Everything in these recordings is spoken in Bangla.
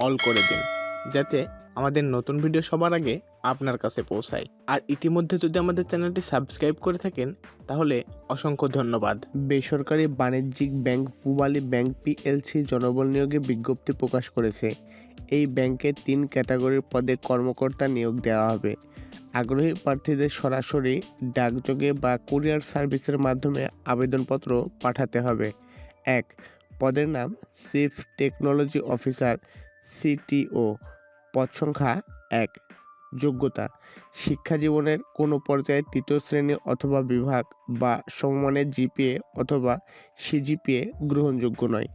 অল করে দিন, যাতে আমাদের নতুন ভিডিও সবার আগে আপনার কাছে পৌঁছায়। আর ইতিমধ্যে যদি আমাদের চ্যানেলটি সাবস্ক্রাইব করে থাকেন, তাহলে অসংখ্য ধন্যবাদ। বেসরকারি বাণিজ্যিক ব্যাংক পুবালি ব্যাংক পিএলসি জনবল নিয়োগে বিজ্ঞপ্তি প্রকাশ করেছে। এই ব্যাংকে তিন ক্যাটাগরির পদে কর্মকর্তা নিয়োগ দেওয়া হবে। আগ্রহী প্রার্থীদের সরাসরি ডাকযোগে বা কুরিয়ার সার্ভিসের মাধ্যমে আবেদনপত্র পাঠাতে হবে। এক, পদের নাম চিফ টেকনোলজি অফিসার সিটিও পদ সংখ্যা এক। যোগ্যতা, শিক্ষা জীবনের কোনো পর্যায়ে তৃতীয় শ্রেণি অথবা বিভাগ বা সমমানের জিপিএ অথবা সিজিপিএ গ্রহণযোগ্য নয়।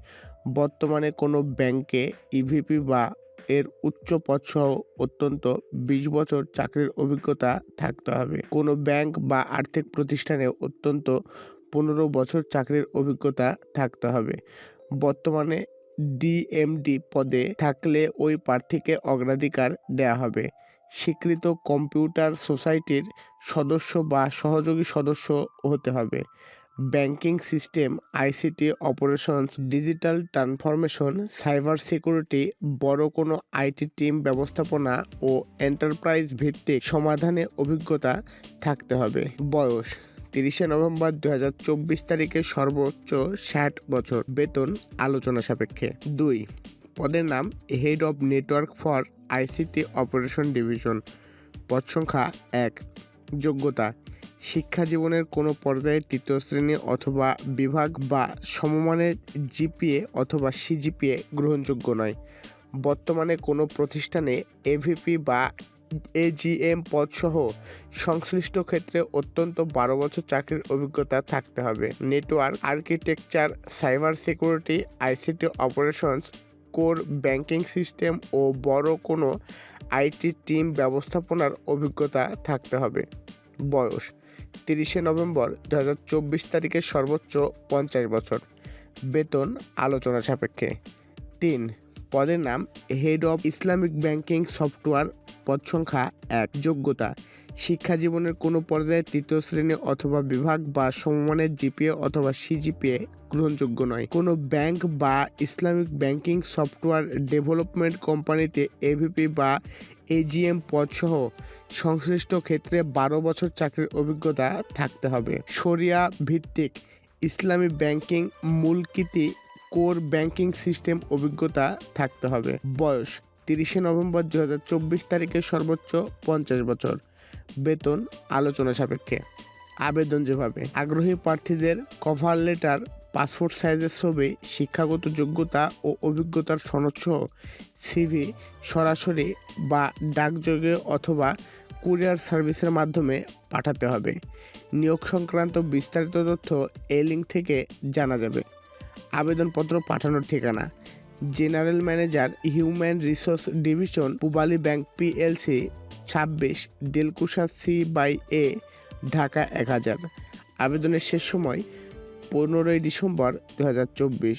বর্তমানে কোনো ব্যাংকে ইভিপি বা এর উচ্চ পদসহ অত্যন্ত বিশ বছর চাকরির অভিজ্ঞতা থাকতে হবে। কোনো ব্যাংক বা আর্থিক প্রতিষ্ঠানে অত্যন্ত পনেরো বছর চাকরির অভিজ্ঞতা থাকতে হবে। বর্তমানে ডিএমডি পদে থাকলে ওই প্রার্থীকে অগ্রাধিকার দেওয়া হবে। স্বীকৃত কম্পিউটার সোসাইটির সদস্য বা সহযোগী সদস্য হতে হবে। Banking system, ICT operations, digital transformation, cyber security, বড় কোনো আইটি টিম ব্যবস্থাপনা ও এন্টারপ্রাইজ ভিত্তিক সমাধানে অভিজ্ঞতা থাকতে হবে। বয়স তিরিশে নভেম্বর দু হাজার চব্বিশ তারিখে সর্বোচ্চ ষাট বছর বেতন আলোচনা সাপেক্ষে। দুই, পদের নাম head of network for ICT operation division পদ সংখ্যা এক, যোগ্যতা, শিক্ষা জীবনের কোনো পর্যায়ে তৃতীয় শ্রেণি অথবা বিভাগ বা সমমানের জিপিএ অথবা সিজিপিএ গ্রহণযোগ্য নয়। বর্তমানে কোনো প্রতিষ্ঠানে এভিপি বা এজিএম পদসহ সংশ্লিষ্ট ক্ষেত্রে অত্যন্ত বারো বছর চাকরির অভিজ্ঞতা থাকতে হবে। Network, architecture, cyber security, ICT operations, core banking system ও বড় কোনো আইটি টিম ব্যবস্থাপনার অভিজ্ঞতা থাকতে হবে। বয়স, তিরিশে নভেম্বর দু হাজার চব্বিশ তারিখে সর্বোচ্চ পঞ্চাশ বছর। বেতন, আলোচনা সাপেক্ষে। তিন, পদের নাম head of Islamic banking software পদ সংখ্যা এক, যোগ্যতা। শিক্ষা জীবনের কোনো পর্যায়ে তৃতীয় শ্রেণি অথবা বিভাগ বা সমমানের জিপিএ অথবা সিজিপিএ গ্রহণযোগ্য নয়। কোনো ব্যাংক বা ইসলামিক ব্যাংকিং সফটওয়্যার ডেভেলপমেন্ট কোম্পানিতে এভিপি বা এজিএম পদসহ সংশ্লিষ্ট ক্ষেত্রে বারো বছর চাকরির অভিজ্ঞতা থাকতে হবে। শরিয়া ভিত্তিক ইসলামী ব্যাংকিং মূলকীতি কোর ব্যাংকিং সিস্টেম অভিজ্ঞতা থাকতে হবে। বয়স তিরিশে নভেম্বর দু হাজার চব্বিশ তারিখে সর্বোচ্চ পঞ্চাশ বছর। বেতন আলোচনা সাপেক্ষে। আবেদন যেভাবে। আগ্রহী প্রার্থীদের কভার লেটার পাসপোর্ট সাইজের ছবি, শিক্ষাগত যোগ্যতা ও অভিজ্ঞতার সনদসহ সিভি সরাসরি বা ডাকযোগে অথবা কুরিয়ার সার্ভিসের মাধ্যমে পাঠাতে হবে। নিয়োগ সংক্রান্ত বিস্তারিত তথ্য এই লিঙ্ক থেকে জানা যাবে। আবেদনপত্র পাঠানোর ঠিকানা। General manager human resource division Pubali bank PLC ছাব্বিশ, Dilkusha C by A, Dhaka এক হাজার। আবেদনের শেষ সময় পনেরোই ডিসেম্বর দু হাজার চব্বিশ।